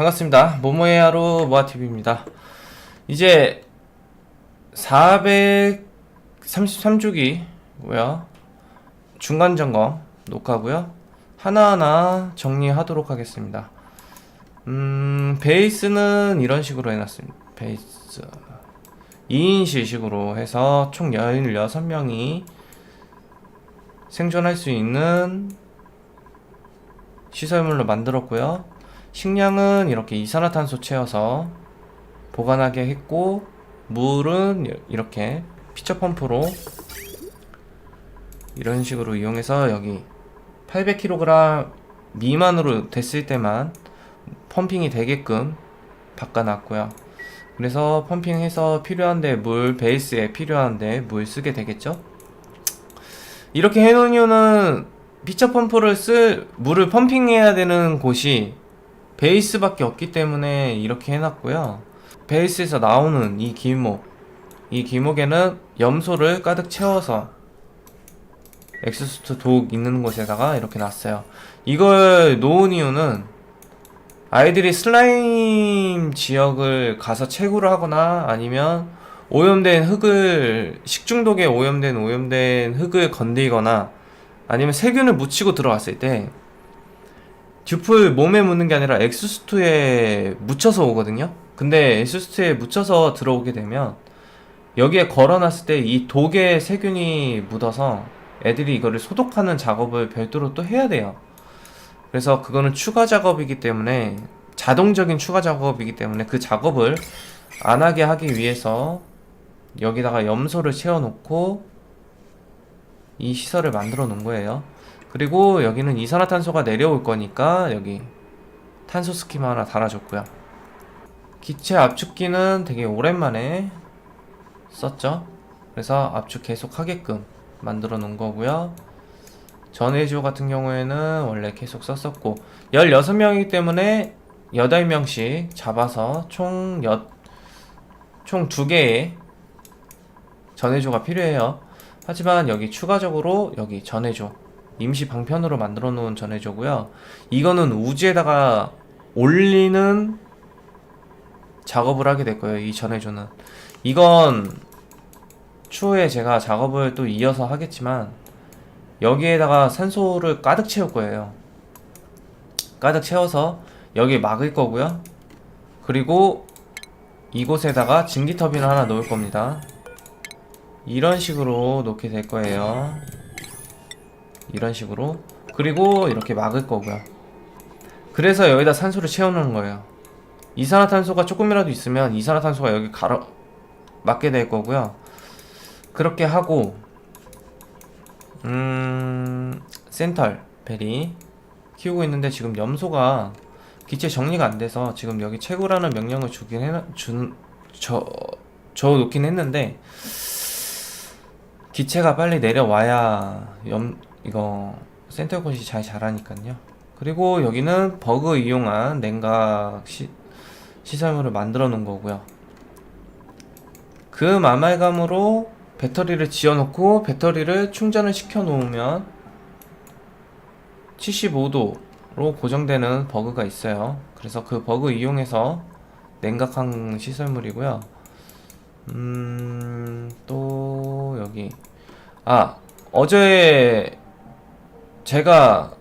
반갑습니다. 모모의 하루 모아TV입니다. 이제 433주기고요. 중간 점검 녹화고요. 하나하나 정리하도록 하겠습니다. 음, 베이스는 이런 식으로 해놨습니다. 베이스 2인실식으로 해서 총 16명이 생존할 수 있는 시설물로 만들었고요. 식량은 이렇게 이산화탄소 채워서 보관하게 했고 물은 이렇게 피처 펌프로 이런 식으로 이용해서 여기 800kg 미만으로 됐을 때만 펌핑이 되게끔 바꿔놨고요. 그래서 펌핑해서 필요한데 물 베이스에 필요한데 물 쓰게 되겠죠? 이렇게 해놓은 이유는 피처 펌프를 쓸 물을 펌핑해야 되는 곳이 베이스밖에 없기 때문에 이렇게 해놨고요. 베이스에서 나오는 이 길목, 이 길목에는 염소를 가득 채워서 엑스스트 독 있는 곳에다가 이렇게 놨어요. 이걸 놓은 이유는 아이들이 슬라임 지역을 가서 채굴을 하거나 아니면 오염된 흙을 식중독에 오염된 오염된 흙을 건들거나 아니면 세균을 묻히고 들어갔을 때 듀플 몸에 묻는 게 아니라 엑스스트에 묻혀서 오거든요. 근데 엑스스트에 묻혀서 들어오게 되면 여기에 걸어놨을 때 이 독에 세균이 묻어서 애들이 이거를 소독하는 작업을 별도로 또 해야 돼요. 그래서 그거는 추가 작업이기 때문에 자동적인 추가 작업이기 때문에 그 작업을 안 하게 하기 위해서 여기다가 염소를 채워놓고 이 시설을 만들어 놓은 거예요. 그리고 여기는 이산화탄소가 내려올 거니까 여기 탄소 스키마 하나 달아줬고요. 기체 압축기는 되게 오랜만에 썼죠. 그래서 압축 계속 하게끔 만들어 놓은 거고요. 전해주 같은 경우에는 원래 계속 썼었고 16명이기 때문에 8명씩 잡아서 총 여, 총 2개의 전해주가 필요해요. 하지만 여기 추가적으로 여기 전해주 임시 방편으로 만들어 놓은 전해주고요. 이거는 우주에다가 올리는 작업을 하게 될 거예요. 이 전해주는 이건 추후에 제가 작업을 또 이어서 하겠지만 여기에다가 산소를 가득 채울 거예요. 가득 채워서 여기 막을 거고요. 그리고 이곳에다가 증기 터빈을 하나 놓을 겁니다. 이런 식으로 놓게 될 거예요. 이런 식으로. 그리고 이렇게 막을 거고요. 그래서 여기다 산소를 채워놓는 거예요. 이산화탄소가 조금이라도 있으면 이산화탄소가 여기 가로 맞게 될 거고요. 그렇게 하고 음 센털 베리 키우고 있는데 지금 염소가 기체 정리가 안 돼서 지금 여기 채굴하는 명령을 주긴 해 준 저 저 놓긴 했는데 기체가 빨리 내려와야 염 이거 센터 곳이 잘 자라니까요. 그리고 여기는 버그 이용한 냉각 시, 시설물을 만들어 놓은 거고요. 그 마말감으로 배터리를 지어놓고 배터리를 충전을 시켜 놓으면 75도로 고정되는 버그가 있어요. 그래서 그 버그 이용해서 냉각한 시설물이고요. 음, 또 여기 아 어제 제가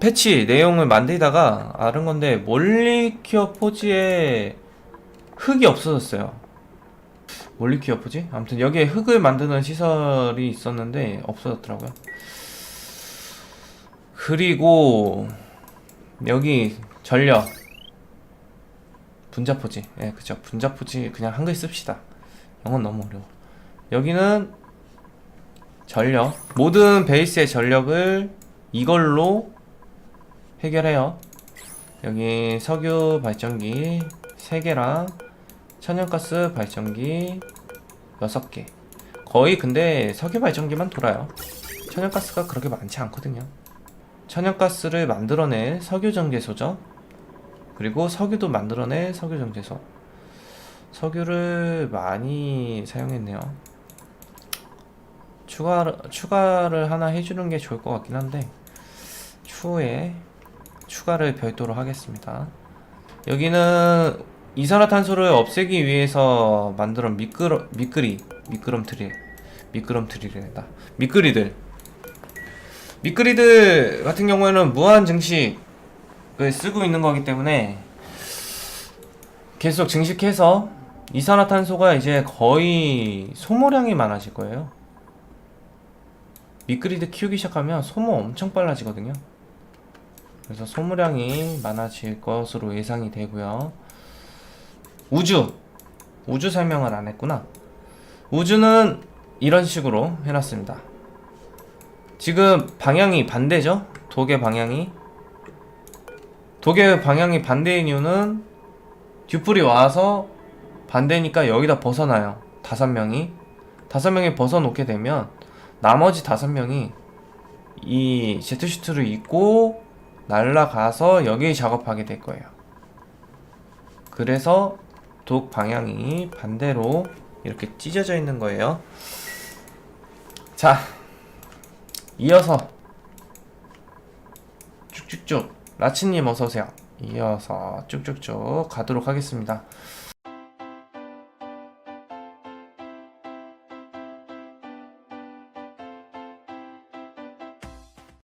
패치 내용을 만들다가 아는 건데 몰리큐어 포지에 흙이 없어졌어요. 몰리큐어 포지? 아무튼 여기에 흙을 만드는 시설이 있었는데 없어졌더라고요. 그리고 여기 전력 분자 포지. 예, 그쵸. 분자 포지 그냥 한글 씁시다. 영어는 너무 어려워. 여기는 전력. 모든 베이스의 전력을 이걸로 해결해요. 여기 석유 발전기 3개랑 천연가스 발전기 6개. 거의 근데 석유 발전기만 돌아요. 천연가스가 그렇게 많지 않거든요. 천연가스를 만들어낸 석유 전개소죠. 그리고 석유도 만들어낸 석유 전개소. 석유를 많이 사용했네요. 추가 추가를 하나 해주는 게 좋을 것 같긴 한데 추후에 추가를 별도로 하겠습니다. 여기는 이산화탄소를 없애기 위해서 만들어 미끄러 미끄리 미끄럼틀이 미끄럼틀이란다 미끄리들 미끄리들 같은 경우에는 무한 증식을 쓰고 있는 거기 때문에 계속 증식해서 이산화탄소가 이제 거의 소모량이 많아질 거예요. 미끄리드 키우기 시작하면 소모 엄청 빨라지거든요. 그래서 소모량이 많아질 것으로 예상이 되고요. 우주. 우주 설명을 안 했구나. 우주는 이런 식으로 해놨습니다. 지금 방향이 반대죠? 독의 방향이. 독의 방향이 반대인 이유는 듀플이 와서 반대니까 여기다 벗어나요. 다섯 명이. 다섯 명이 벗어놓게 되면 나머지 다섯 명이 이 제트슈트를 입고 날라가서 여기 작업하게 될 거예요. 그래서 독 방향이 반대로 이렇게 찢어져 있는 거예요. 자, 이어서 쭉쭉쭉 라치님 어서 오세요. 이어서 쭉쭉쭉 가도록 하겠습니다.